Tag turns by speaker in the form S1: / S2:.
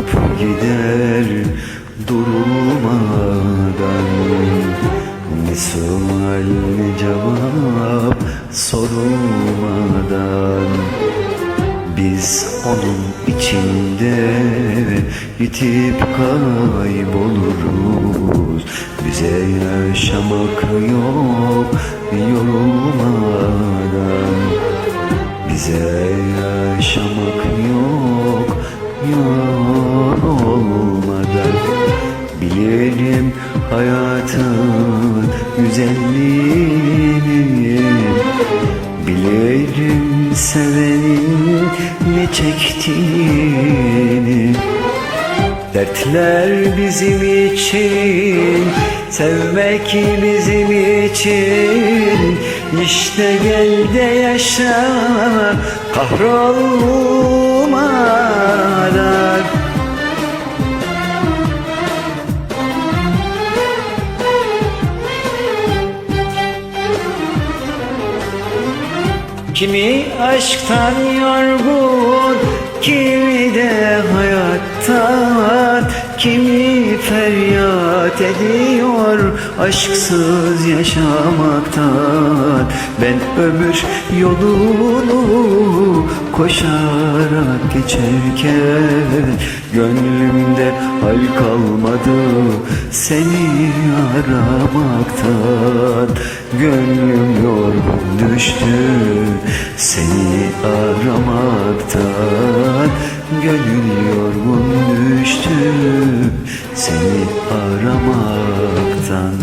S1: Akıp gider durmadan Ne sual ne cevap sorulmadan. Biz onun içinde yitip kayboluruz. Bize yaşamak yok yorulmadan. Bize yaşamak yok yorulmadan Bilelim hayatın güzelliğini. Bilelim sevenin ne çektiğini. Dertler bizim için, sevmek bizim için. İşte gel de yaşa kahrolmadan Kimi aşktan yorgun, Kimi feryat ediyor aşksız yaşamaktan. Ben ömür yolunu koşarak geçerken Gönlümde hal kalmadı seni aramaktan. Gönlüm yorgun düştü seni aramaktan. Gönül aramaktan.